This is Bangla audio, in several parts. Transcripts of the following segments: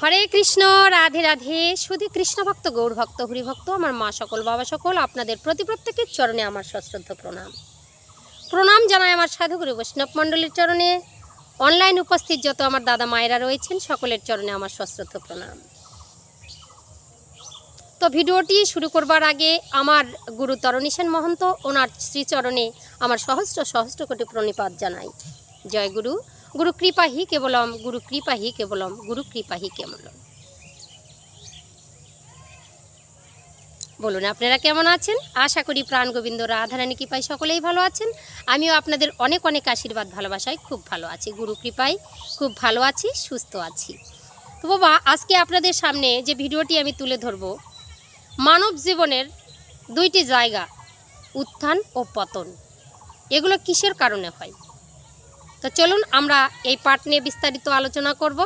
হরে কৃষ্ণ, রাধে রাধে। শুধু কৃষ্ণ ভক্ত, গৌর ভক্ত হরিভক্ত আমার মা সকল, বাবা সকল, আপনাদের প্রতি প্রত্যেকের চরণে আমার সশ্রদ্ধ প্রণাম। প্রণাম জানাই আমার সাধুগুরু বৈষ্ণব মণ্ডলীর চরণে। অনলাইন উপস্থিত যত আমার দাদা মায়েরা রয়েছেন, সকলের চরণে আমার সশ্রদ্ধ প্রণাম। তো ভিডিওটি শুরু করবার আগে আমার গুরু তরণী সেন মহন্ত, ওনার শ্রীচরণে আমার সহস্র সহস্র কোটি প্রণিপাত জানাই। জয় গুরু। গুরু কৃপাহি কেবলম গুরু কৃপাহি কেবলম গুরু কৃপাহি কেবলম। বলুন, আপনারা কেমন আছেন? আশা করি প্রাণ গোবিন্দ রাধারানী কৃপায় সকলেই ভালো আছেন। আমিও আপনাদের অনেক অনেক আশীর্বাদ, ভালোবাসায় খুব ভালো আছি। গুরু কৃপায় খুব ভালো আছি, সুস্থ আছি। তো বাবা, আজকে আপনাদের সামনে যে ভিডিওটি আমি তুলে ধরব, মানব জীবনের দুইটি জায়গা, উত্থান ও পতন। এগুলো কিসের কারণে হয়? তো চলুন আমরা এই পার্ট নিয়ে বিস্তারিত আলোচনা করব।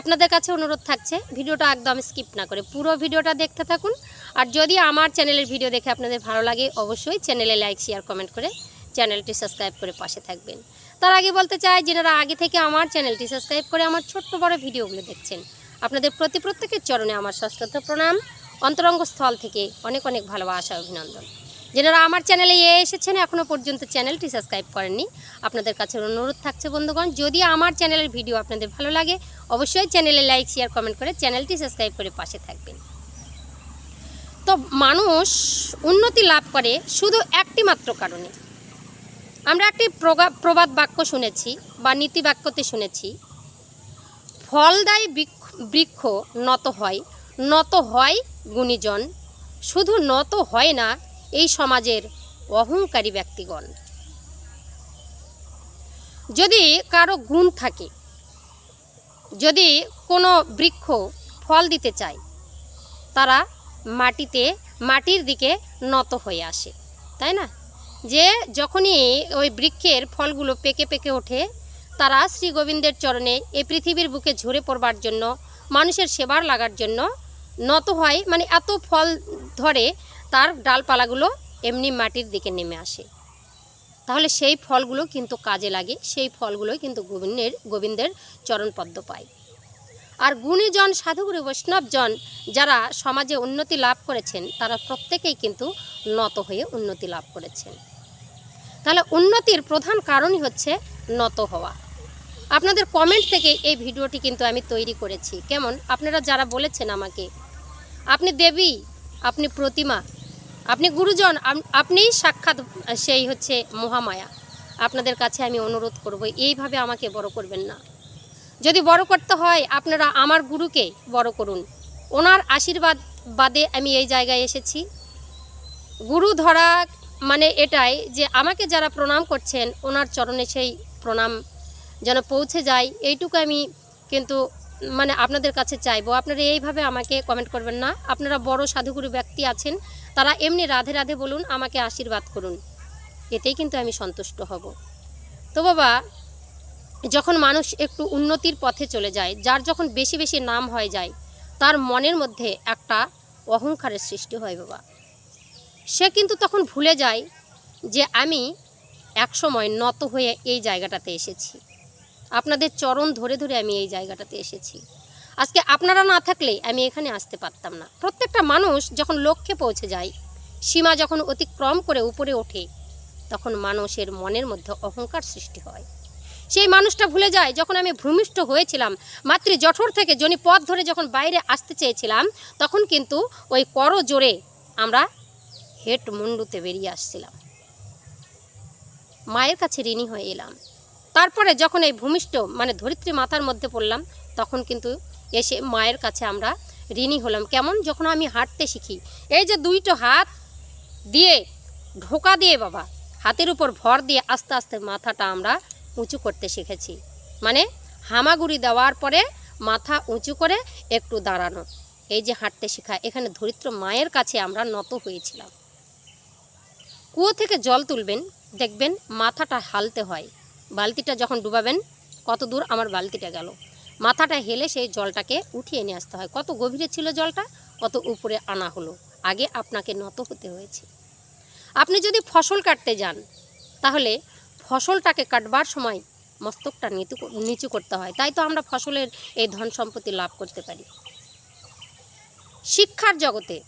আপনাদের কাছে অনুরোধ থাকছে, ভিডিওটা একদম স্কিপ না করে পুরো ভিডিওটা দেখতে থাকুন। আর যদি আমার চ্যানেলের ভিডিও দেখে আপনাদের ভালো লাগে, অবশ্যই চ্যানেলে লাইক শেয়ার কমেন্ট করে চ্যানেলটি সাবস্ক্রাইব করে পাশে থাকবেন। তার আগে বলতে চাই যেনারা আগে থেকে আমার চ্যানেলটি সাবস্ক্রাইব করে আমার ছোট্ট বড় ভিডিওগুলো দেখছেন, আপনাদের প্রতি প্রত্যেকের চরণে আমার সশ্রদ্ধ প্রণাম। অন্তরঙ্গ স্থল থেকে অনেক অনেক ভালোবাসা অভিনন্দন। যেনারা আমার চ্যানেলে এ এসেছেন এখনও পর্যন্ত চ্যানেলটি সাবস্ক্রাইব করেননি, আপনাদের কাছে অনুরোধ থাকছে বন্ধুগণ, যদি আমার চ্যানেলের ভিডিও আপনাদের ভালো লাগে, অবশ্যই চ্যানেলে লাইক, শেয়ার, কমেন্ট করে চ্যানেলটি সাবস্ক্রাইব করে পাশে থাকবেন। তো মানুষ উন্নতি লাভ করে শুধু একটি মাত্র কারণে। আমরা একটি প্রবাদ বাক্য শুনেছি বা নীতি বাক্যতে শুনেছি, ফলদায়ী বৃক্ষ নত হয় নত হয় গুণীজন, শুধু নত হয় না এই সমাজের অহংকারী ব্যক্তিগণ। যদি কারও গুণ থাকে, যদি কোনো বৃক্ষ ফল দিতে চায়, তারা মাটিতে, মাটির দিকে নত হয়ে আসে, তাই না? যে যখনই ওই বৃক্ষের ফলগুলো পেকে পেকে ওঠে, তারা শ্রী গোবিন্দের চরণে এই পৃথিবীর বুকে ঝরে পড়বার জন্য, মানুষের সেবার লাগার জন্য নত হয়। মানে এত ফল ধরে তার ডালপালাগুলো এমনি মাটির দিকে নেমে আসে। তাহলে সেই ফলগুলো কিন্তু কাজে লাগে, সেই ফলগুলোই কিন্তু গোবিন্দের গোবিন্দের চরণপদ্ম পায়। আর গুণীজন, সাধুগুরু, বৈষ্ণবজন যারা সমাজে উন্নতি লাভ করেছেন, তারা প্রত্যেকেই কিন্তু নত হয়ে উন্নতি লাভ করেছেন। তাহলে উন্নতির প্রধান কারণই হচ্ছে নত হওয়া। আপনাদের কমেন্ট থেকে এই ভিডিওটি কিন্তু আমি তৈরি করেছি। কেমন? আপনারা যারা বলেছেন আমাকে, আপনি দেবী, আপনি প্রতিমা আপনি গুরুজন আপ- আপনিই সাক্ষাৎ, সেই হচ্ছে মহামায়া। আপনাদের কাছে আমি অনুরোধ করব, এইভাবে আমাকে বড় করবেন না। যদি বড় করতে হয়, আপনারা আমার গুরুকে বড় করুন। ওনার আশীর্বাদ বাদে আমি এই জায়গায় এসেছি। গুরু ধরা মানে এটাই যে আমাকে যারা প্রণাম করছেন, ওনার চরণে সেই প্রণাম যেন পৌঁছে যায়, এইটুকু আমি কিন্তু মানে আপনাদের কাছে চাইব। আপনারা এইভাবে আমাকে কমেন্ট করবেন না। আপনারা বড় সাধুগুরু ব্যক্তি আছেন তারা এমনি রাধে রাধে বলুন, আমাকে আশীর্বাদ করুন। এতেই কিন্তু আমি সন্তুষ্ট হব। তো বাবা, যখন মানুষ একটু উন্নতির পথে চলে যায়, যার যখন বেশি বেশি নাম হয়ে যায়, তার মনের মধ্যে একটা অহংকারের সৃষ্টি হয় বাবা। সে কিন্তু তখন ভুলে যায় যে আমি একসময় নত হয়ে এই জায়গাটাতে এসেছি। আপনাদের চরণ ধরে ধরে আমি এই জায়গাটাতে এসেছি। আজকে আপনারা না থাকলে আমি এখানে আসতে পারতাম না। প্রত্যেকটা মানুষ যখন লক্ষ্যে পৌঁছে যায়, সীমা যখন অতিক্রম করে উপরে ওঠে, তখন মানুষের মনের মধ্যে অহংকার সৃষ্টি হয়। সেই মানুষটা ভুলে যায়, যখন আমি ভূমিষ্ঠ হয়েছিলাম, মাতৃ জঠর থেকে জনি পথ ধরে যখন বাইরে আসতে চেয়েছিলাম, তখন কিন্তু ওই কর জোরে আমরা হেট মুন্ডুতে বেরিয়ে আসছিলাম। মায়ের কাছে ঋণী হয়ে এলাম। তারপরে যখন এই ভূমিষ্ঠ মানে ধরিত্রী মাথার মধ্যে পড়লাম, তখন কিন্তু এসে মায়ের কাছে আমরা ঋণী হলাম। কেমন? যখন আমি হাঁটতে শিখি, এই যে দুইটো হাত দিয়ে, ঢোকা দিয়ে বাবা, হাতের উপর ভর দিয়ে আস্তে আস্তে মাথাটা আমরা উঁচু করতে শিখেছি। মানে হামাগুড়ি দেওয়ার পরে মাথা উঁচু করে একটু দাঁড়ানো। এই যে হাঁটতে শেখা, এখানে ধরিত্র মায়ের কাছে আমরা নত হয়েছিলাম। কুয়ো থেকে জল তুলবেন, দেখবেন মাথাটা হালতে হয়। বালতিটা যখন ডুবাবেন কত দূর আমার বালতিটা গেল। মাথাটা হেলে সেই জলটাকে উঠিয়ে নিয়ে আসতে হয়। কত গভীরে ছিল জলটা, কত উপরে আনা হলো। আগে আপনাকে নত হতে হয়েছে। আপনি যদি ফসল কাটতে যান, তাহলে ফসলটাকে কাটবার সময় মস্তকটা নিচু নিচু করতে হয়। তাই তো আমরা ফসলের এই ধন সম্পত্তি লাভ করতে পারি। শিক্ষার জগতে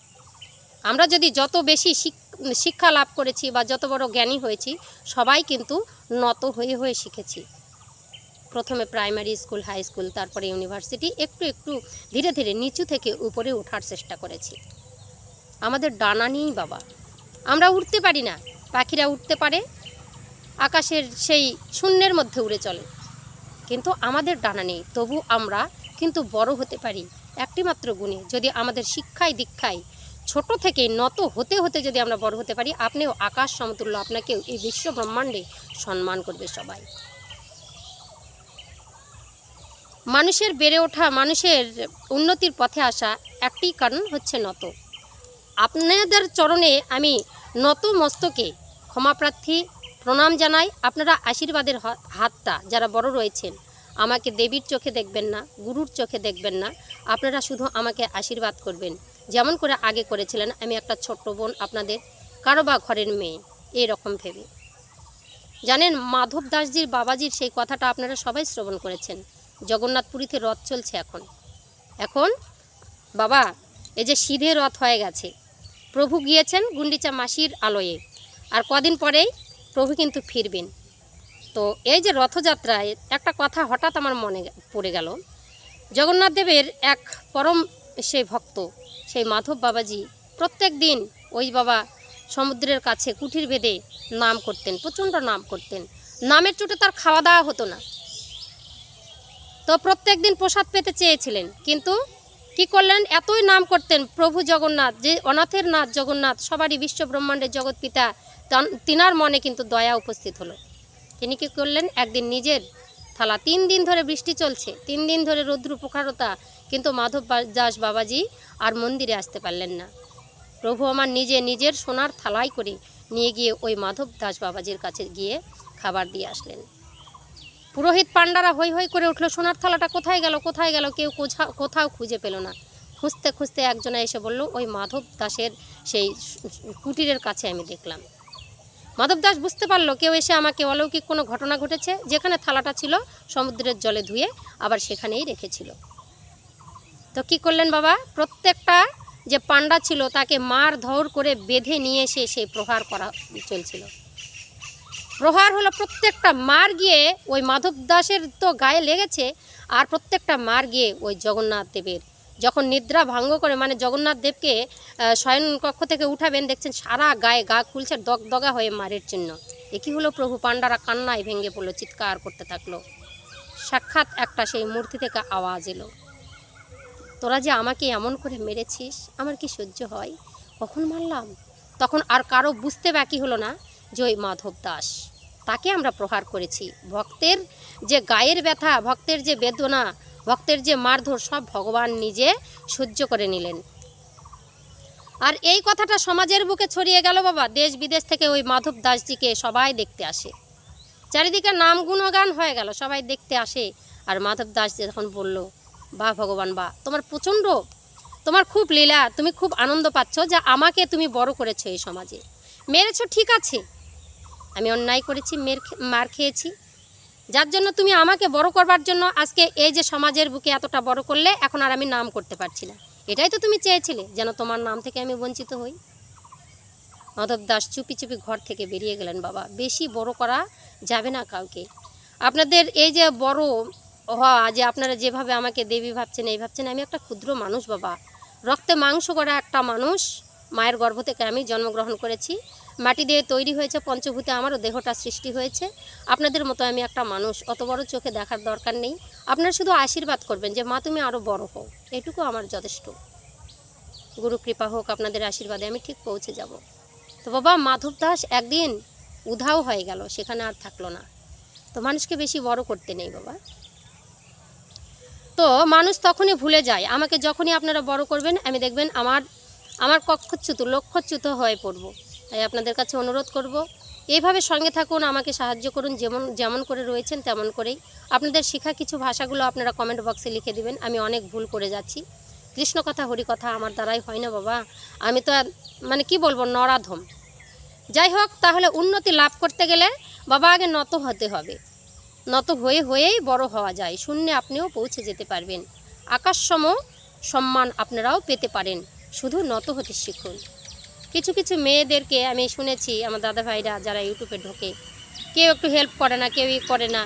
আমরা যদি যত বেশি শিক- শিক্ষা লাভ করেছি বা যত বড় জ্ঞানী হয়েছি, সবাই কিন্তু নত হয়ে হয়ে শিখেছি। প্রথমে প্রাইমারি স্কুল, হাই স্কুল, তারপরে ইউনিভার্সিটি একটু একটু ধীরে ধীরে নিচু থেকে উপরে ওঠার চেষ্টা করেছি। আমাদের ডানা নেই বাবা। আমরা উঠতে পারি না। পাখিরা উঠতে পারে। আকাশের সেই শূন্যের মধ্যে উড়ে চলে। কিন্তু আমাদের ডানা নেই। তবু আমরা কিন্তু বড় হতে পারি। একটি মাত্র গুণে। যদি আমাদের শিক্ষায়, দীক্ষায় ছোট থেকে নত হতে হতে যদি আমরা বড় হতে পারি, আপনিও আকাশ সমতুল্য, আপনাকেও এই বিশ্ব ব্রহ্মাণ্ডে সম্মান করবে সবাই। মানুষের বেড়ে ওঠা, মানুষের উন্নতির পথে আসা একটি কারণ হচ্ছে নত। আপনাদের চরণে আমি নত মস্তকে ক্ষমাপ্রার্থী প্রণাম জানাই। আপনারা আশীর্বাদের হাতটা যারা বড় রয়েছেন, আমাকে দেবীর চোখে দেখবেন না, গুরুর চোখে দেখবেন না। আপনারা শুধু আমাকে আশীর্বাদ করবেন। যেমন করে আগে করেছিলেন, আমি একটা ছোট্ট বোন আপনাদের, কারও বা ঘরের মেয়ে এরকম ভেবে। জানেন মাধব দাসজির বাবাজির সেই কথাটা আপনারা সবাই শ্রবণ করেছেন। জগন্নাথপুরীতে রথ চলছে এখন। এখন, বাবা, এই যে সিধে রথ হয়ে গেছে। প্রভু গিয়েছেন গুন্ডিচা মাসির আলোয়ে। আর কদিন পরেই প্রভু কিন্তু ফিরবেন। তো এই যে রথযাত্রায় একটা কথা হঠাৎ আমার মনে পড়ে গেল। জগন্নাথ দেবের এক পরম সেই ভক্ত, সেই মাধব বাবাজি প্রত্যেক দিন ওই বাবা সমুদ্রের কাছে কুঠির বেঁধে নাম করতেন, প্রচণ্ড নাম করতেন। নামের চোটে তার খাওয়া দাওয়া হতো না। তো প্রত্যেক দিন প্রসাদ পেতে চেয়েছিলেন। কিন্তু কি করলেন? এতই নাম করতেন প্রভু জগন্নাথ, যে অনাথের নাথ জগন্নাথ, সবারই বিশ্ব ব্রহ্মাণ্ডের জগৎ পিতা, তান- তিনার মনে কিন্তু দয়া উপস্থিত হলো। তিনি কি করলেন? একদিন নিজের থালা, তিন দিন ধরে বৃষ্টি চলছে, তিন দিন ধরে রৌদ্র প্রখারতা কিন্তু মাধব দাস বাবাজি আর মন্দিরে আসতে পারলেন না। প্রভু আমার নিজে নিজের সোনার থালাই করে নিয়ে গিয়ে ওই মাধব দাস বাবাজির কাছে গিয়ে খাবার দিয়ে আসলেন। পুরোহিত পাণ্ডারা হই হই করে উঠল, সোনার থালাটা কোথায় গেল কোথায় গেল, কেউ কোথা- কোথাও খুঁজে পেল না। খুঁজতে খুঁজতে একজনে এসে বলল, ওই মাধব দাসের সেই কুটিরের কাছে আমি দেখলাম। মাধব দাস বুঝতে পারল, কেউ এসে আমাকে অলৌকিক কোনো ঘটনা ঘটেছে, যেখানে থালাটা ছিল সমুদ্রের জলে ধুয়ে আবার সেখানেই রেখেছিল। তো কি করলেন বাবা? প্রত্যেকটা যে পাণ্ডা ছিল তাকে মার ধর করে বেঁধে নিয়ে এসে সেই প্রহার করা চলছিল। প্রহার হলো প্রত্যেকটা মার গিয়ে ওই মাধব দাসের তো গায়ে লেগেছে, আর প্রত্যেকটা মার গিয়ে ওই জগন্নাথ দেবের। যখন নিদ্রা ভঙ্গ করে মানে জগন্নাথ দেবকে শয়ন কক্ষ থেকে উঠাবেন, দেখছেন সারা গায়ে গা খুলছে দগদগা হয়ে মারের চিহ্ন। কি হলো প্রভু? পাণ্ডারা কান্নায় ভেঙে পড়ল, চিৎকার করতে থাকল। সাক্ষাৎ একটা সেই মূর্তি থেকে আওয়াজ এলো। তোরা যে আমাকে এমন করে মেরেছিস, আমার কি সহ্য হয়? কখন মারলাম? তখন আর কারও বুঝতে বাকি হলো না? যে ওই মাধব দাস। তাকে আমরা প্রহার করেছি। ভক্তের যে গায়ের ব্যথা, ভক্তের যে বেদনা, ভক্তের যে মারধর, সব ভগবান নিজে সহ্য করে নিলেন। আর এই কথাটা সমাজের বুকে ছড়িয়ে গেল বাবা। দেশ বিদেশ থেকে ওই মাধব দাসজিকে সবাই দেখতে আসে। চারিদিকে নাম গুণগান হয়ে গেল, সবাই দেখতে আসে। আর মাধব দাস যখন বলল বা ভগবান বা তোমার প্রচণ্ড, তোমার খুব লীলা, তুমি খুব আনন্দ পাচ্ছ যে আমাকে তুমি বড় করেছ এই সমাজে। মেরেছো, ঠিক আছে আমি অন্যায় করেছি, মের মার খেয়েছি। যার জন্য তুমি আমাকে বড় করবার জন্য আজকে এই যে সমাজের বুকে এতটা বড় করলে, এখন আর আমি নাম করতে পারছি না। এটাই তো তুমি চেয়েছিলে, যেন তোমার নাম থেকে আমি বঞ্চিত হই। মাধব দাস চুপি চুপি ঘর থেকে বেরিয়ে গেলেন, বাবা। বেশি বড় করা যাবে না কাউকে। আপনাদের এই যে বড় হওয়া, যে আপনারা যেভাবে আমাকে দেবী ভাবছেন, এই ভাবছেন, আমি একটা ক্ষুদ্র মানুষ, বাবা। রক্তে মাংস করা একটা মানুষ, মায়ের গর্ভ থেকে আমি জন্মগ্রহণ করেছি। মাটি দিয়ে তৈরি হয়েছে, পঞ্চভূতে আমারও দেহটা সৃষ্টি হয়েছে। আপনাদের মতো আমি একটা মানুষ, অত বড় চোখে দেখার দরকার নেই। আপনারা শুধু আশীর্বাদ করবেন যে, মা, তুমি আরও বড় হও। এটুকু আমার যথেষ্ট। গুরু কৃপা হোক আপনাদের আশীর্বাদে, আমি ঠিক পৌঁছে যাব। তো বাবা, মাধব দাস একদিন উধাও হয়ে গেল, সেখানে আর থাকল না। তো মানুষকে বেশি বড় করতে নেই বাবা। তো মানুষ তখনই ভুলে যায়, আমাকে যখনই আপনারা বড় করবেন, আমি দেখবেন আমার আমার কক্ষচ্যুত, লক্ষ্যচ্যুত হয়ে পড়ব। তাই আপনাদের কাছে অনুরোধ করব এইভাবে সঙ্গে থাকুন, আমাকে সাহায্য করুন, যেমন যেমন করে রয়েছেন তেমন করেই। আপনাদের শেখা কিছু ভাষাগুলো আপনারা কমেন্ট বক্সে লিখে দিবেন, আমি অনেক ভুল করে যাচ্ছি। কৃষ্ণ কথা, হরি কথা আমার দ্বারাই হয় না বাবা। আমি তো মানে কি বলব, নরাধম। যাই হোক, তাহলে উন্নতি লাভ করতে গেলে বাবা আগে নত হতে হবে। নত হয়ে হয়েই বড় হওয়া যায়, শূন্যে আপনিও পৌঁছে যেতে পারবেন। আকাশসম সম্মান আপনারাও পেতে পারেন, শুধু নত হতে শিখুন। কিছু কিছু মেয়েদেরকে আমি শুনেছি, আমার দাদা ভাইরা যারা ইউটিউবে ঢোকে, কেউ একটু হেল্প করে না কেউই করে না,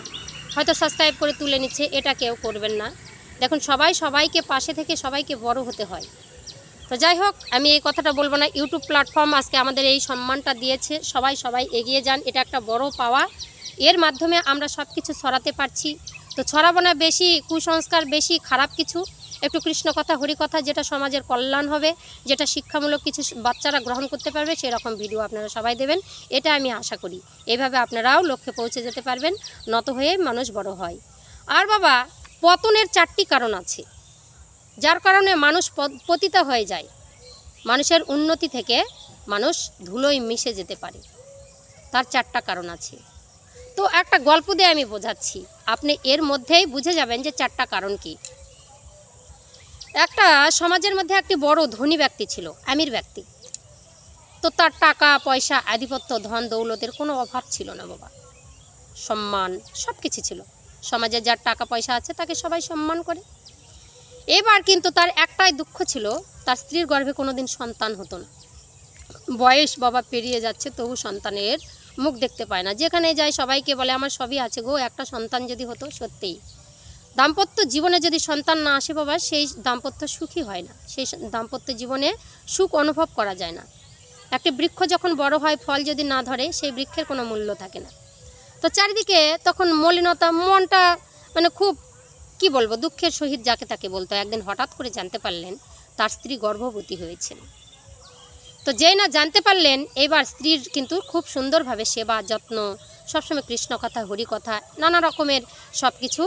হয়তো সাবস্ক্রাইব করে তুলে নিচ্ছে, এটা কেউ করবেন না। দেখুন, সবাই সবাইকে পাশে থেকে সবাইকে বড় হতে হয়। তো যাই হোক, আমি এই কথাটা বলব না, ইউটিউব প্ল্যাটফর্ম আজকে আমাদের এই সম্মানটা দিয়েছে, সবাই সবাই এগিয়ে যান, এটা একটা বড় পাওয়া। এর মাধ্যমে আমরা সব কিছু ছড়াতে পারছি। তো ছড়াবো না, বেশি কুসংস্কার, বেশি খারাপ কিছু একটু কৃষ্ণ কথা হরি কথা যেটা সমাজের কল্যাণ হবে, যেটা শিক্ষামূলক কিছু বাচ্চারা গ্রহণ করতে পারবে, সেরকম ভিডিও আপনারা সবাই দেবেন। এটা আমি আশা করি। এভাবে আপনারাও লক্ষ্যে পৌঁছে যেতে পারবেন, নত হয়ে মানুষ বড় হয়। আর বাবা, পতনের চারটি কারণ আছে। যার কারণে মানুষ পতিত হয়ে যায়। মানুষের উন্নতি থেকে মানুষ ধুলোয় মিশে যেতে পারে। তার চারটা কারণ আছে। তো একটা গল্প দিয়ে আমি বোঝাচ্ছি। আপনি এর মধ্যেই বুঝে যাবেন যে চারটা কারণ কি। একটা সমাজের মধ্যে একটি বড় ধনী ব্যক্তি ছিল, আমির ব্যক্তি। তো তার টাকা, পয়সা, আধিপত্য, ধন, দৌলতের কোনো অভাব ছিল না বাবা। সম্মান সব কিছু ছিল। সমাজে যার টাকা, পয়সা আছে তাকে সবাই সম্মান করে। এবার কিন্তু তার একটাই দুঃখ ছিল, তার স্ত্রীর গর্ভে কোনো দিন সন্তান হতো না। বয়স বাবা পেরিয়ে যাচ্ছে, তবু সন্তানের মুখ দেখতে পায় না। যেখানে যায় সবাইকে বলে, আমার সবই আছে গো, একটা সন্তান যদি হতো, সত্যিই। দাম্পত্য জীবনে যদি সন্তান না আসে বাবা, সেই দাম্পত্য সুখী হয় না। সেই দাম্পত্য জীবনে সুখ অনুভব করা যায় না। একটি বৃক্ষ যখন বড় হয়, ফল যদি না ধরে, সেই বৃক্ষের কোনো মূল্য থাকে না। তো চারিদিকে তখন মলিনতা, মনটা মানে খুব, কি বলব, দুঃখের সহিত যাকে তাকে বলতো, একদিন হঠাৎ করে জানতে পারলেন, তার স্ত্রী গর্ভবতী হয়েছেন। তো যেই না জানতে পারলেন, এবার স্ত্রীর কিন্তু খুব সুন্দরভাবে সেবা, যত্ন সবসময় কৃষ্ণ কথা, হরি কথা, নানা রকমের সব কিছু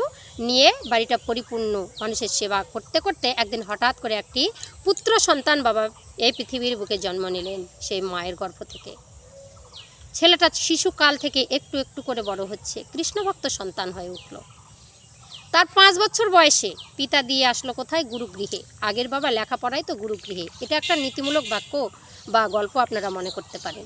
নিয়ে বাড়িটা পরিপূর্ণ। মানুষের সেবা করতে করতে একদিন হঠাৎ করে একটি পুত্র সন্তান বাবা এই পৃথিবীর বুকে জন্ম নিলেন সেই মায়ের গর্ভ থেকে। ছেলেটা শিশুকাল থেকে একটু একটু করে বড় হচ্ছে, কৃষ্ণভক্ত সন্তান হয়ে উঠল। তার পাঁচ বছর বয়সে পিতা দিয়ে আসলো কোথায়? গুরুগৃহে। আগের বাবা লেখাপড়াই তো গুরুগৃহে। এটা একটা নীতিমূলক বাক্য বা গল্প আপনারা মনে করতে পারেন।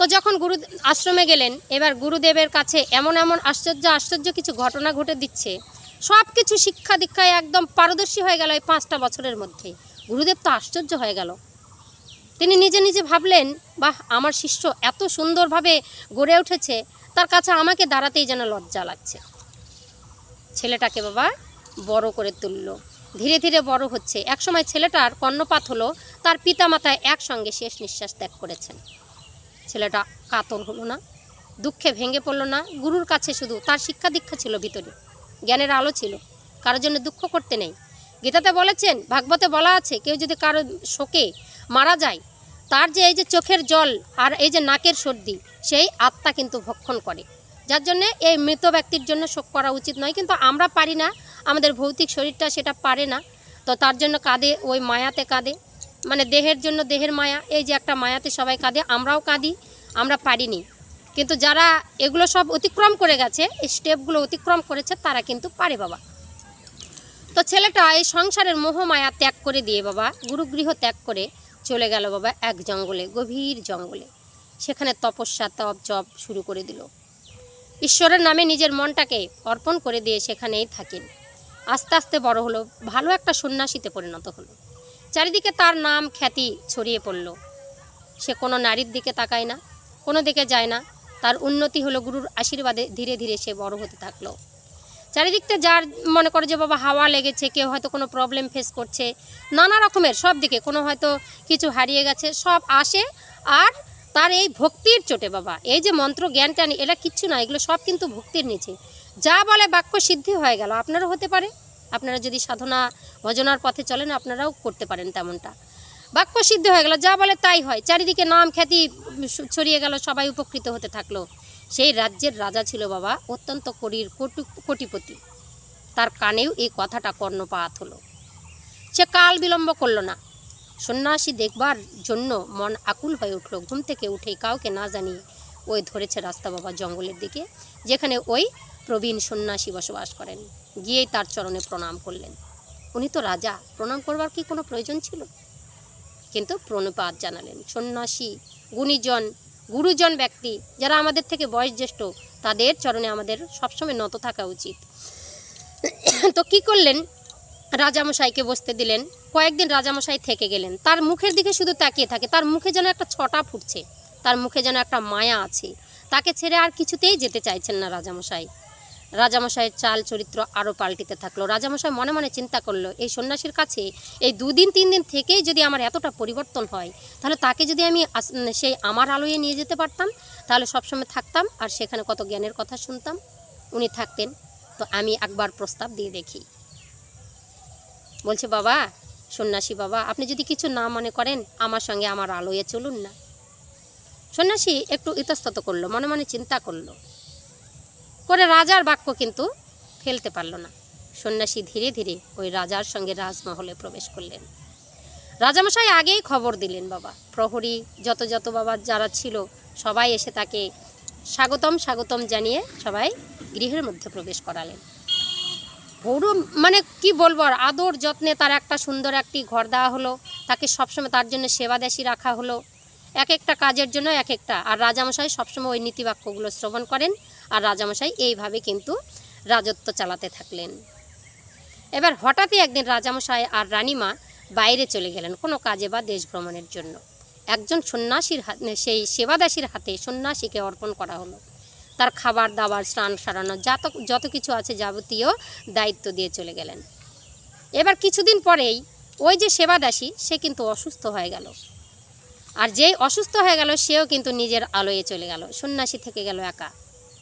তো যখন গুরু আশ্রমে গেলেন, এবার গুরুদেবের কাছে এমন এমন আশ্চর্য আশ্চর্য কিছু ঘটনা ঘটে দিচ্ছে। সব কিছু শিক্ষা দীক্ষায় একদম পারদর্শী হয়ে গেল এই পাঁচটা বছরের মধ্যে। গুরুদেব তো আশ্চর্য হয়ে গেল। তিনি নিজে নিজে ভাবলেন, বাহ, আমার শিষ্য এত সুন্দরভাবে গড়ে উঠেছে, তার কাছে আমাকে দাঁড়াতেই যেন লজ্জা লাগছে। ছেলেটাকে বাবা বড় করে তুললো। ধীরে ধীরে বড় হচ্ছে। একসময় ছেলেটার কর্ণপাত হলো, তার পিতামাতায় একসঙ্গে শেষ নিঃশ্বাস ত্যাগ করেছেন। ছেলেটা কাতর হলো না, দুঃখে ভেঙে পড়ল না, গুরুর কাছে শুধু তার শিক্ষা দীক্ষা ছিল ভিতরে। জ্ঞানের আলো ছিল কারোর জন্য দুঃখ করতে নেই। গীতাতে বলেছেন, ভাগবতে বলা আছে, কেউ যদি কারও শোকে মারা যায়, তার যে এই যে চোখের জল আর এই যে নাকের সর্দি, সেই আত্মা কিন্তু ভক্ষণ করে। যার জন্য এই মৃত ব্যক্তির জন্য শোক করা উচিত নয়, কিন্তু আমরা পারি না, আমাদের ভৌতিক শরীরটা সেটা পারে না, তো তার জন্য কাঁদে, ওই মায়াতে কাঁদে। মানে দেহের জন্য দেহের মায়া, এই যে একটা মায়াতে সবাই কাঁদে, আমরাও কাঁদি, আমরা পারিনি। কিন্তু যারা এগুলো সব অতিক্রম করে গেছে, এই স্টেপগুলো অতিক্রম করেছে, তারা কিন্তু পারে বাবা। তো ছেলেটা এই সংসারের মোহমায়া ত্যাগ করে দিয়ে বাবা, গুরুগৃহ ত্যাগ করে চলে গেল বাবা এক জঙ্গলে, গভীর জঙ্গলে। সেখানে তপস্যা, তপ, জপ শুরু করে দিল। ঈশ্বরের নামে নিজের মনটাকে অর্পণ করে দিয়ে সেখানেই থাকেন। আস্তে আস্তে বড় হলো, ভালো একটা সন্ন্যাসীতে পরিণত হলো। চারিদিকে তার নাম খ্যাতি ছড়িয়ে পড়ল। সে কোনো নারীর দিকে তাকায় না, কোনো দিকে যায় না। তার উন্নতি হলো গুরুর আশীর্বাদে ধীরে ধীরে সে বড় হতে থাকল। চারিদিকতে যার মনে করে যে, বাবা, হাওয়া লেগেছে, কেউ হয়তো কোনো প্রবলেম ফেস করছে। নানা রকমের, সব দিকে। কোনো হয়তো কিছু হারিয়ে গেছে, সব আসে। আর তার এই ভক্তির চোটে, বাবা, এই যে মন্ত্র জ্ঞান টানি এটা কিচ্ছু না, এগুলো সব কিন্তু ভক্তির নিচে। যা বলে বাক্য সিদ্ধি হয়ে গেল। আপনারও হতে পারে। আপনারা যদি সাধনা ভজনার পথে চলেন, আপনারাও করতে পারেন তেমনটা। বাক্য সিদ্ধ হয়ে গেল, যা বলে তাই হয়। চারিদিকে নাম খ্যাতি ছড়িয়ে গেল, সবাই উপকৃত হতে থাকল। সেই রাজ্যের রাজা ছিল বাবা অত্যন্ত করির কোটি, কোটিপতি। তার কানেও এই কথাটা কর্ণপাত হলো। সে কাল বিলম্ব করল না। সন্ন্যাসী দেখবার জন্য মন আকুল হয়ে উঠল। ঘুম থেকে উঠেই কাউকে না জানিয়ে ওই ধরেছে রাস্তা বাবা জঙ্গলের দিকে, যেখানে ওই প্রবীণ সন্ন্যাসী বসবাস করেন। গিয়েই তার চরণে প্রণাম করলেন। উনি তো রাজা, প্রণাম করবার কি কোনো প্রয়োজন ছিল? কিন্তু প্রণিপাত জানালেন, সন্ন্যাসী, গুণীজন, গুরুজন ব্যক্তি যারা আমাদের থেকে বয়োজ্যেষ্ঠ, তাদের চরণে আমাদের সবসময় নত থাকা উচিত। তো কি করলেন? রাজামশাইকে বসতে দিলেন। কয়েকদিন রাজামশাই থেকে গেলেন। তার মুখের দিকে শুধু তাকিয়ে থাকে, তার মুখে যেন একটা ছটা ফুটছে, তার মুখে যেন একটা মায়া আছে। তাকে ছেড়ে আর কিছুতেই যেতে চাইছেন না রাজামশাই। রাজামশাইয়ের চাল চরিত্র আরও পাল্টিতে থাকল। রাজামশাই মনে মনে চিন্তা করল, এই সন্ন্যাসীর কাছে এই দুদিন, তিন দিন থেকেই যদি আমার এতটা পরিবর্তন হয়, তাহলে তাকে যদি আমি সেই আমার আলোয় নিয়ে যেতে পারতাম, তাহলে সবসময় থাকতাম আর সেখানে কত জ্ঞানের কথা শুনতাম। উনি থাকতেন, তো আমি একবার প্রস্তাব দিয়ে দেখি। বলছে, বাবা, সন্ন্যাসী বাবা, আপনি যদি কিছু না মনে করেন, আমার সঙ্গে আমার আলোয় চলুন না। সন্ন্যাসী একটু ইতস্তত করল, মনে মনে চিন্তা করল। করে রাজার বাক্য কিন্তু ফেলতে পারল না। সন্ন্যাসী ধীরে ধীরে ওই রাজার সঙ্গে রাজমহলে প্রবেশ করলেন। রাজামশাই আগেই খবর দিলেন বাবা, প্রহরী যত যত বাবা যারা ছিল সবাই এসে তাকে স্বাগতম স্বাগতম জানিয়ে সবাই গৃহের মধ্যে প্রবেশ করালেন। বড় মানে কি বলব আর, আদর যত্নে তার একটা সুন্দর একটি ঘর দেওয়া হলো, তাকে সবসময় তার জন্য সেবাদাসী রাখা হলো। এক একটা কাজের জন্য এক একটা, আর রাজামশাই সবসময় ওই নীতিবাক্যগুলো শ্রবণ করেন আর রাজামশাই এইভাবে কিন্তু রাজত্ব চালাতে থাকলেন। এবার হঠাৎই একদিন রাজামশাই আর রানীমা বাইরে চলে গেলেন কোনো কাজে বা দেশ ভ্রমণের জন্য। একজন সন্ন্যাসীর সেই সেবাদাসীর হাতে সন্ন্যাসীকে অর্পণ করা হলো। তার খাবার, দাবার, স্নান, সারানো যত যত কিছু আছে যাবতীয় দায়িত্ব দিয়ে চলে গেলেন। এবার কিছুদিন পরেই ওই যে সেবাদাসী, সে কিন্তু অসুস্থ হয়ে গেল। আর যেই অসুস্থ হয়ে গেল, সেও কিন্তু নিজের আলোয় চলে গেল। সন্ন্যাসী থেকে গেল একা।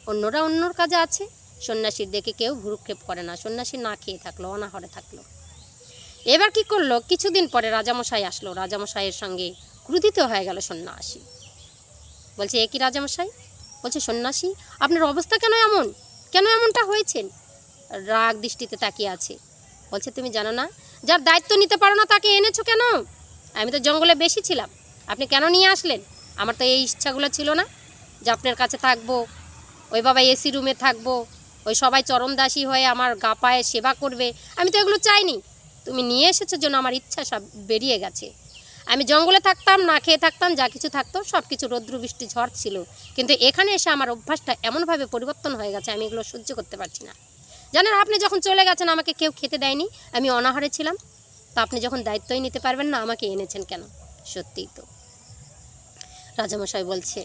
অন্যরা অন্যর কাজে আছে। সন্ন্যাসীর দেখে কেউ ভুরুক্ষেপ করে না। সন্ন্যাসী না খেয়ে থাকল, অনাহরে থাকল। এবার কি করল? কিছুদিন পরে রাজামশাই আসলো। রাজামশাইয়ের সঙ্গে ক্রুধিত হয়ে গেল সন্ন্যাসী। বলছে, এ কি রাজামশাই? বলছে, সন্ন্যাসী, আপনার অবস্থা কেন এমন? কেন এমনটা হয়েছেন রাগ দৃষ্টিতে তাকিয়ে আছে। বলছে, তুমি জানো না, যার দায়িত্ব নিতে পারো না তাকে এনেছো কেন? আমি তো জঙ্গলে বেশি ছিলাম। আপনি কেন নিয়ে আসলেন? আমার তো এই ইচ্ছাগুলো ছিল না যে আপনার কাছে থাকব ওই বাবা এসি রুমে থাকব, ওই সবাই চরমদাসী হয়ে আমার গা পায়ে সেবা করবে, আমি তো এগুলো চাইনি। তুমি নিয়ে এসেছ জন্য আমার ইচ্ছা সব বেরিয়ে গেছে। আমি জঙ্গলে থাকতাম, না খেয়ে থাকতাম, যা কিছু থাকতো সব কিছু রৌদ্র, বৃষ্টি, ঝড় ছিল। কিন্তু এখানে এসে আমার অভ্যাসটা এমনভাবে পরিবর্তন হয়ে গেছে, আমি এগুলো সহ্য করতে পারছি না। জানেন, আপনি যখন চলে গেছেন, আমাকে কেউ খেতে দেয়নি, আমি অনাহারে ছিলাম। তো আপনি যখন দায়িত্বই নিতে পারবেন না, আমাকে এনেছেন কেন? সত্যিই তো। রাজামশাই বলছে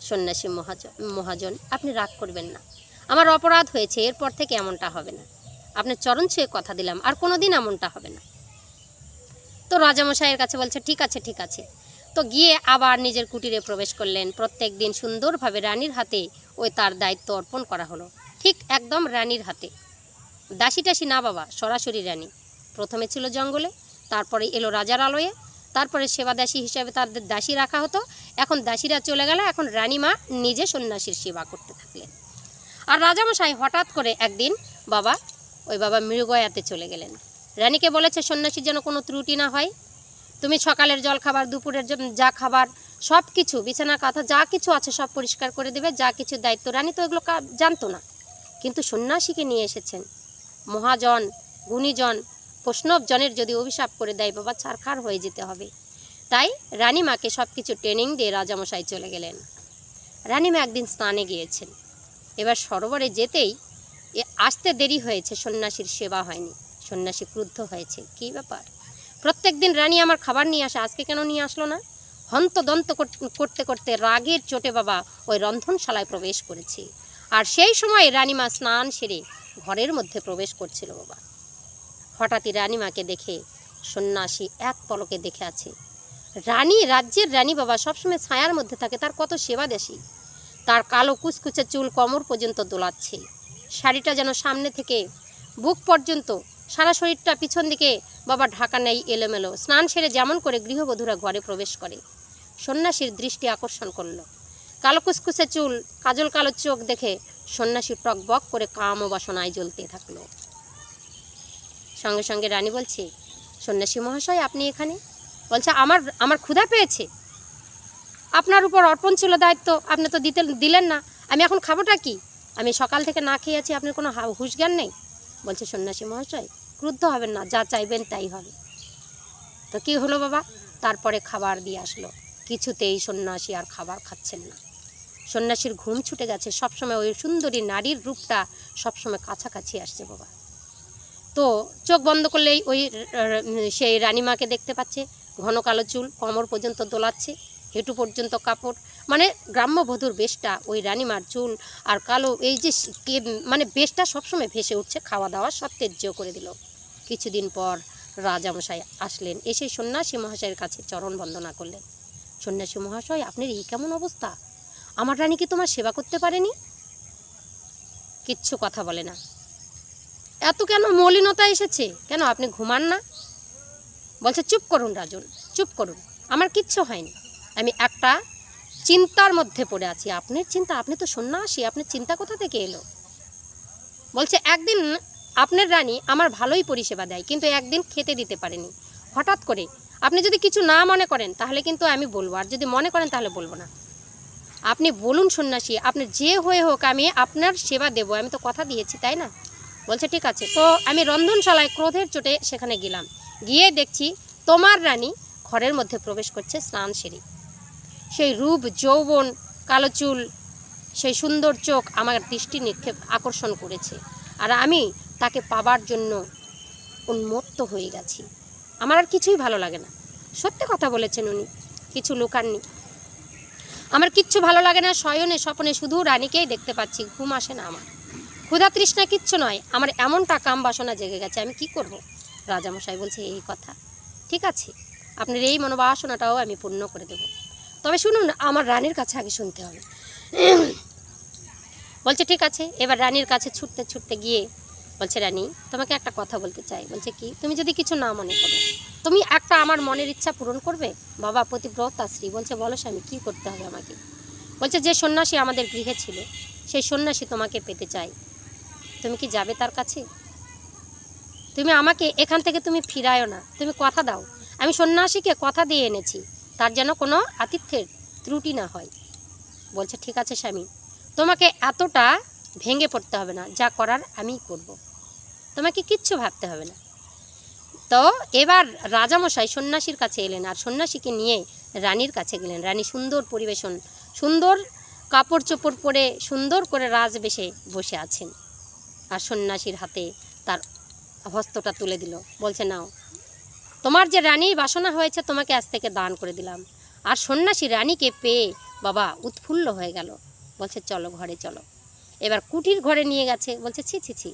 সন্ন্যাসী মহাজন মহাজন, আপনি রাগ করবেন না। আমার অপরাধ হয়েছে, এরপর থেকে এমনটা হবে না। আপনার চরণ ছুঁয়ে কথা দিলাম, আর কোনো দিন এমনটা হবে না। তো রাজামশাইয়ের কাছে বলছে, ঠিক আছে ঠিক আছে। তো গিয়ে আবার নিজের কুটিরে প্রবেশ করলেন। প্রত্যেক দিন সুন্দরভাবে রানীর হাতে ওই তার দায়িত্ব অর্পণ করা হলো। ঠিক একদম রানীর হাতে। দাসী টাসি না বাবা, সরাসরি রানী। প্রথমে ছিল জঙ্গলে, তারপরে এলো রাজার আলোয়ে তারপরে সেবাদাসী হিসাবে তাদের দাসী রাখা হতো। এখন দাসীরা চলে গেল, এখন রানীমা নিজে সন্ন্যাসীর সেবা করতে থাকলেন। আর রাজামশাই হঠাৎ করে একদিন বাবা, ওই বাবা মৃগয়াতে চলে গেলেন। রানীকে বলেছে, সন্ন্যাসীর যেন কোনো ত্রুটি না হয়। তুমি সকালের জল খাবার, দুপুরের যা খাবার সব কিছু বিছানা, কাঁথা, যা কিছু আছে সব পরিষ্কার করে দেবে। যা কিছু দায়িত্ব রানী তো এগুলো জানতো না। কিন্তু সন্ন্যাসীকে নিয়ে এসেছেন মহাজন, গুণীজন বৈষ্ণবজনের যদি অভিশাপ করে দেয়, বাবা, ছারখার হয়ে যেতে হবে। তাই রানীমাকে সব কিছু ট্রেনিং দিয়ে রাজামশাই চলে গেলেন। রানীমা একদিন স্নানে গিয়েছেন। এবার সরোবরে যেতেই এ আসতে দেরি হয়েছে, সন্ন্যাসীর সেবা হয়নি। সন্ন্যাসী ক্রুদ্ধ হয়েছে। কী ব্যাপার? প্রত্যেক দিন রানী আমার খাবার নিয়ে আসে, আজকে কেন নিয়ে আসলো না? হন্তদন্ত কর- করতে করতে রাগের চোটে বাবা ওই রন্ধনশালায় প্রবেশ করেছে। আর সেই সময় রানীমা স্নান সেরে ঘরের মধ্যে প্রবেশ করছিল বাবা। হঠাৎই রানীমাকে দেখে সন্ন্যাসী এক পলকে দেখে আছে। রানী রাজ্যের রানী বাবা সবসময় ছায়ার মধ্যে থাকে, তার কত সেবা দেশি। তার কালো কুচকুচে চুল কোমর পর্যন্ত দোলাচ্ছে। শাড়িটা যেন সামনে থেকে বুক পর্যন্ত, সারা শরীরটা পিছন দিকে বাবা ঢাকা নেই এলোমেলো। স্নান সেরে যেমন করে গৃহবধূরা ঘরে প্রবেশ করে। সন্ন্যাসীর দৃষ্টি আকর্ষণ করল। কালো কুচকুচে চুল, কাজল কালো চোখ দেখে সন্ন্যাসী টক বক করে কাম ও বাসনায় জ্বলতে থাকল। সঙ্গে সঙ্গে রানী বলছে, সন্ন্যাসী মহাশয়, আপনি এখানে? বলছে, আমার আমার ক্ষুধা পেয়েছে। আপনার উপর অর্পণ ছিল দায়িত্ব, আপনি তো দিতে, দিলেন না। আমি এখন খাবোটা কি? আমি সকাল থেকে না খেয়ে আছি, আপনার কোনো হুঁশ জ্ঞান নেই? বলছে, সন্ন্যাসী মহাশয়, ক্রুদ্ধ হবেন না, যা চাইবেন তাই হবে। তো কি হলো বাবা? তারপরে খাবার দিয়ে আসলো। কিছুতেই সন্ন্যাসী আর খাবার খাচ্ছেন না। সন্ন্যাসীর ঘুম ছুটে গেছে। সবসময় ওই সুন্দরী নারীর রূপটা সবসময় কাছাকাছি আসছে বাবা। তো চোখ বন্ধ করলেই ওই সেই রানীমাকে দেখতে পাচ্ছে, ঘন কালো চুল, কোমর পর্যন্ত দোলাচ্ছে, হেঁটু পর্যন্ত কাপড়। মানে গ্রাম্য বধূর বেশটা, ওই রানীমার চুল আর কালো, এই যে মানে বেশটা সবসময় ভেসে উঠছে খাওয়া দাওয়া সব তেজ্য করে দিল। কিছুদিন পর রাজামশাই আসলেন, এসে সন্ন্যাসী মহাশয়ের কাছে চরণ বন্দনা করলেন। সন্ন্যাসী মহাশয়, আপনার এই কেমন অবস্থা? আমার রানী কি তোমার সেবা করতে পারেনি? কিচ্ছু কথা বলে না। এত কেন মলিনতা এসেছে? কেন আপনি ঘুমান না? বলছে, চুপ করুন রাজন, চুপ করুন। আমার কিচ্ছু হয়নি। আমি একটা চিন্তার মধ্যে পড়ে আছি। আপনার চিন্তা, আপনি তো সন্ন্যাসী, আপনার চিন্তা কোথা থেকে এলো? বলছে, একদিন আপনার রানী আমার ভালোই পরিষেবা দেয়, কিন্তু একদিন খেতে দিতে পারেনি। হঠাৎ করে আপনি যদি কিছু না মনে করেন, তাহলে কিন্তু আমি বলব। আর যদি মনে করেন, তাহলে বলব না। আপনি বলুন সন্ন্যাসী আপনি যে হয়ে হোক, আমি আপনার সেবা দেবো। আমি তো কথা দিয়েছি, তাই না? বলছে, ঠিক আছে। তো আমি রন্ধনশালায় ক্রোধের চোটে সেখানে গেলাম। গিয়ে দেখছি তোমার রানী ঘরের মধ্যে প্রবেশ করছে স্নান সেরে। সেই রূপ, যৌবন, কালো চুল, সেই সুন্দর চোখ আমার দৃষ্টি নিক্ষেপ, আকর্ষণ করেছে। আর আমি তাকে পাবার জন্য উন্মত্ত হয়ে গেছি। আমার আর কিছুই ভালো লাগে না। সত্যি কথা বলেছেন উনি, কিছু লুকাননি। আমার কিচ্ছু ভালো লাগে না, শয়নে স্বপনে শুধু রানীকেই দেখতে পাচ্ছি, ঘুম আসে না আমার। ক্ষুধা তৃষ্ণা কিচ্ছু নয়, আমার এমনটা কাম বাসনা জেগে গেছে, আমি কি করব? রাজামশাই বলছে, এই কথা। ঠিক আছে, আপনার এই মনোবাসনাটাও আমি পূর্ণ করে দেব। তবে শুনুন, আমার রানীর কাছে আগে শুনতে হবে। বলছে, ঠিক আছে, এবার রানীর কাছে ছুটতে ছুটতে গিয়ে বলছে, রানী, তোমাকে একটা কথা বলতে চাই। বলছে, কি? তুমি যদি কিছু না মনে করো, তুমি একটা আমার মনের ইচ্ছা পূরণ করবে? বাবা প্রতিব্রতা শ্রী বলছে, বলো স্বামী, কী করতে হবে আমাকে? বলছে, যে সন্ন্যাসী আমাদের গৃহে ছিল, সেই সন্ন্যাসী তোমাকে পেতে চাই তুমি কি যাবে তার কাছে? তুমি আমাকে এখান থেকে তুমি ফিরায়ও না। তুমি কথা দাও। আমি সন্ন্যাসীকে কথা দিয়ে এনেছি। তার যেন কোনো আতিথ্যের ত্রুটি না হয়। বলছে, ঠিক আছে স্বামী। তোমাকে এতটা ভেঙে পড়তে হবে না। যা করার আমি করব। তোমাকে কিচ্ছু ভাবতে হবে না। তো এবার রাজামশাই সন্ন্যাসীর কাছে এলেন আর সন্ন্যাসীকে নিয়ে রানীর কাছে গেলেন। রানী সুন্দর পরিবেশন, সুন্দর কাপড় চোপড় পরে সুন্দর করে রাজবেশে বসে আছেন। আর সন্ন্যাসীর হাতে তার হস্তটা তুলে দিল। বলছে, নাও, তোমার যে রানীর বাসনা হয়েছে, তোমাকে আজ থেকে দান করে দিলাম। আর সন্ন্যাসী রানীকে পেয়ে বাবা উৎফুল্ল হয়ে গেল। বলছে, চলো ঘরে চলো। এবার কুটির ঘরে নিয়ে গেছে। বলছে, ছি ছি ছি,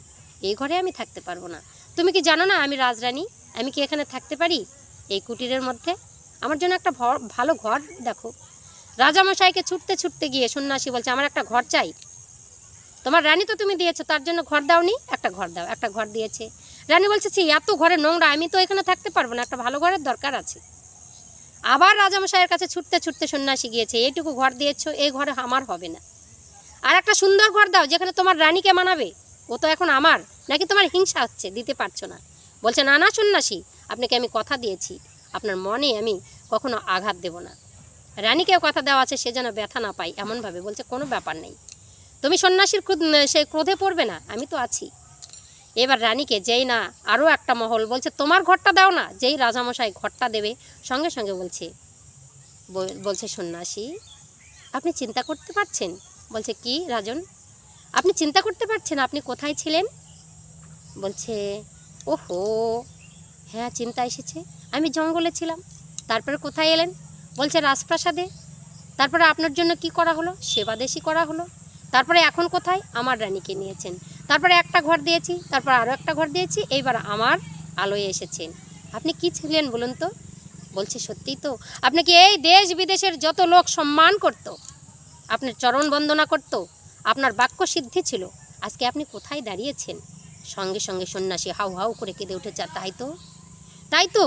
এই ঘরে আমি থাকতে পারব না। তুমি কি জানো না আমি রাজরানী? আমি কি এখানে থাকতে পারি? এই কুটিরের মধ্যে? আমার জন্য একটা ভালো ঘর দেখো। রাজামশাইকে ছুটতে ছুটতে গিয়ে সন্ন্যাসী বলছে, আমার একটা ঘর চাই। তোমার রানী তো তুমি দিয়েছ, তার জন্য ঘর দাওনি, একটা ঘর দাও, একটা ঘর দিয়েছে। রানী বলছে, ছি, এত ঘরে নোংরা, আমি তো এখানে থাকতে পারব না, একটা ভালো ঘরের দরকার আছে। আবার রাজামশাইয়ের কাছে ছুটতে ছুটতে সন্ন্যাসী গিয়েছে, এইটুকু ঘর দিয়েছ, এই ঘরে আমার হবে না। আর একটা সুন্দর ঘর দাও, যেখানে তোমার রানীকে মানাবে, ও তো এখন আমার, নাকি তোমার হিংসা হচ্ছে, দিতে পারছ না? বলছে, না না, সন্ন্যাসী, আপনাকে আমি কথা দিয়েছি, আপনার মনে আমি কখনো আঘাত দেব না। রানীকেও কথা দেওয়া আছে, সে যেন ব্যথা না পাই এমনভাবে বলছে, কোনো ব্যাপার নেই। তুমি সন্ন্যাসীর সে ক্রোধে পড়বে না, আমি তো আছি। এবার রানীকে যেই না আরও একটা মহল বলছে, তোমার ঘরটা দাও না। যেই রাজামশাই ঘরটা দেবে, সঙ্গে সঙ্গে বলছে, বল- বলছে সন্ন্যাসী, আপনি চিন্তা করতে পারছেন? বলছে, কি রাজন? আপনি চিন্তা করতে পারছেন? আপনি কোথায় ছিলেন? বলছে, ওহো হ্যাঁ চিন্তা এসেছে। আমি জঙ্গলে ছিলাম। তারপরে কোথায় এলেন? বলছে, রাজপ্রাসাদে। তারপরে আপনার জন্য কি করা হলো? সেবাদেশি করা হলো। তারপরে এখন কোথায়? আমার রানীকে নিয়েছেন। তারপরে একটা ঘর দিয়েছি, তারপর আরও একটা ঘর দিয়েছি, এইবার আমার আলোয় এসেছেন। আপনি কি ছিলেন বলুন তো? বলছি সত্যিই তো। আপনাকে এই দেশ বিদেশের যত লোক সম্মান করতো, আপনার চরণ বন্দনা করত, আপনার বাক্য সিদ্ধি ছিল, আজকে আপনি কোথায় দাঁড়িয়েছেন? সঙ্গে সঙ্গে সন্ন্যাসী হাউ হাউ করে কেঁদে উঠেছে তাই তো? তাই তো?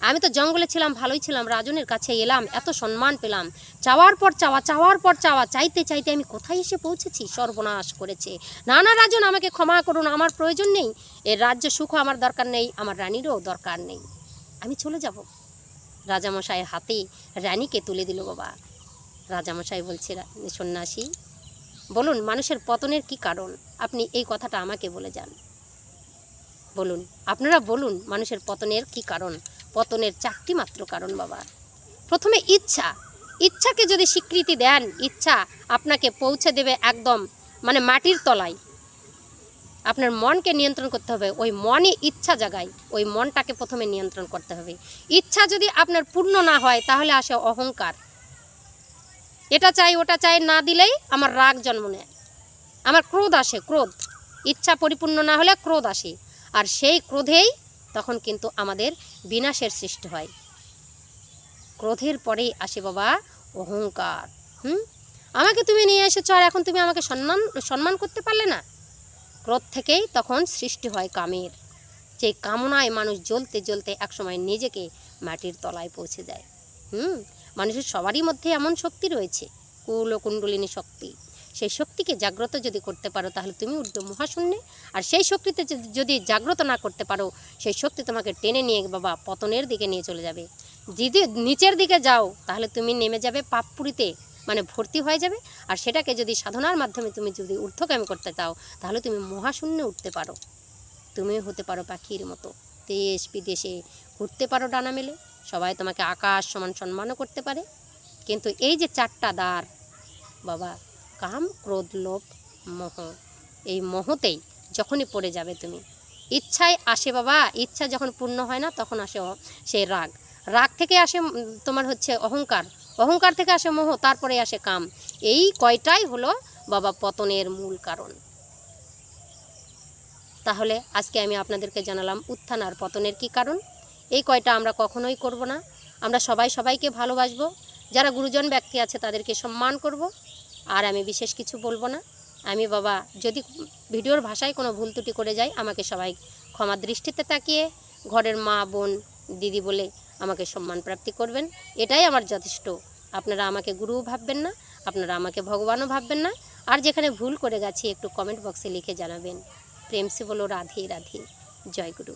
আমি তো জঙ্গলে ছিলাম, ভালোই ছিলাম, রাজনের কাছে এলাম, এত সম্মান পেলাম। চাওয়ার পর চাওয়া, চাওয়ার পর চাওয়া, চাইতে চাইতে আমি কোথায় এসে পৌঁছেছি? সর্বনাশ করেছে। না না রাজন আমাকে ক্ষমা করুন, আমার প্রয়োজন নেই। এর রাজ্য সুখ আমার দরকার নেই, আমার রানীরও দরকার নেই। আমি চলে যাব। রাজামশাইয়ের হাতে রানীকে তুলে দিল বাবা। রাজামশাই বলছে, সন্ন্যাসী, বলুন, মানুষের পতনের কি কারণ? আপনি এই কথাটা আমাকে বলে যান। বলুন, আপনারা বলুন, মানুষের পতনের কি কারণ? পতনের চারটি মাত্র কারণ, বাবা। প্রথমে ইচ্ছা। ইচ্ছাকে যদি স্বীকৃতি দেন, ইচ্ছা আপনাকে পৌঁছে দেবে একদম মানে মাটির তলায়। আপনার মনকে নিয়ন্ত্রণ করতে হবে। ওই মনই ইচ্ছা জাগায়। ওই মনটাকে প্রথমে নিয়ন্ত্রণ করতে হবে। ইচ্ছা যদি আপনার পূর্ণ না হয়, তাহলে আসে অহংকার। এটা চাই, ওটা চাই না দিলেই আমার রাগ জন্ম নেয়। আমার ক্রোধ আসে, ক্রোধ। ইচ্ছা পরিপূর্ণ না হলে ক্রোধ আসে। আর সেই ক্রোধেই তখন কিন্তু আমাদের বিনাশের সৃষ্টি হয়। ক্রোধের পরেই আসে বাবা অহংকার। হুম? আমাকে তুমি নিয়ে এসেছ আর এখন তুমি আমাকে সম্মান সম্মান করতে পারলে না? ক্রোধ থেকেই তখন সৃষ্টি হয় কামের। যে কামনায় মানুষ জ্বলতে জ্বলতে একসময় নিজেকে মাটির তলায় পৌঁছে যায়। হুম? মানুষের সবারই মধ্যে এমন শক্তি রয়েছে। কুল ও কুণ্ডলিনী শক্তি। সেই শক্তিকে জাগ্রত যদি করতে পারো, তাহলে তুমি উঠবে মহাশূন্যে। আর সেই শক্তিতে যদি- জাগ্রত না করতে পারো, সেই শক্তি তোমাকে টেনে নিয়ে বাবা পতনের দিকে নিয়ে চলে যাবে। যদি নিচের দিকে যাও, তাহলে তুমি নেমে যাবে পাপপুরিতে মানে ভর্তি হয়ে যাবে। আর সেটাকে যদি সাধনার মাধ্যমে তুমি যদি ঊর্ধ্বগামী করতে চাও, তাহলে তুমি মহাশূন্যে উঠতে পারো। তুমি হতে পারো পাখির মতো। দেশ বিদেশে ঘুরতে পারো ডানা মেলে। সবাই তোমাকে আকাশ সমান সম্মানও করতে পারে। কিন্তু এই যে চারটা দ্বার, বাবা কাম, ক্রোধ, লোভ, মোহ। এই মোহতেই যখনই পড়ে যাবে তুমি। ইচ্ছায় আসে বাবা, ইচ্ছা যখন পূর্ণ হয় না, তখন আসে সেই রাগ। রাগ থেকে আসে তোমার হচ্ছে অহংকার। অহংকার থেকে আসে মোহ, তারপরে আসে কাম। এই কয়টাই হলো বাবা পতনের মূল কারণ। তাহলে আজকে আমি আপনাদেরকে জানালাম উত্থান আর পতনের কি কারণ? এই কয়টা আমরা কখনোই করব না। আমরা সবাই সবাইকে ভালোবাসবো। যারা গুরুজন ব্যক্তি আছে, তাদেরকে সম্মান করব। আর আমি বিশেষ কিছু বলব না। আমি বাবা, যদি ভিডিওর ভাষায় কোনো ভুল ত্রুটি করে যাই আমাকে সবাই ক্ষমা দৃষ্টিতে তাকিয়ে ঘরের মা, বোন, দিদি বলে আমাকে সম্মান প্রাপ্তি করবেন। এটাই আমার যথেষ্ট। আপনারা আমাকে গুরুও ভাববেন না, আপনারা আমাকে ভগবানও ভাববেন না। আর যেখানে ভুল করে গেছি, একটু কমেন্ট বক্সে লিখে জানাবেন। প্রেম সে বলো রাধে রাধে। জয় গুরু।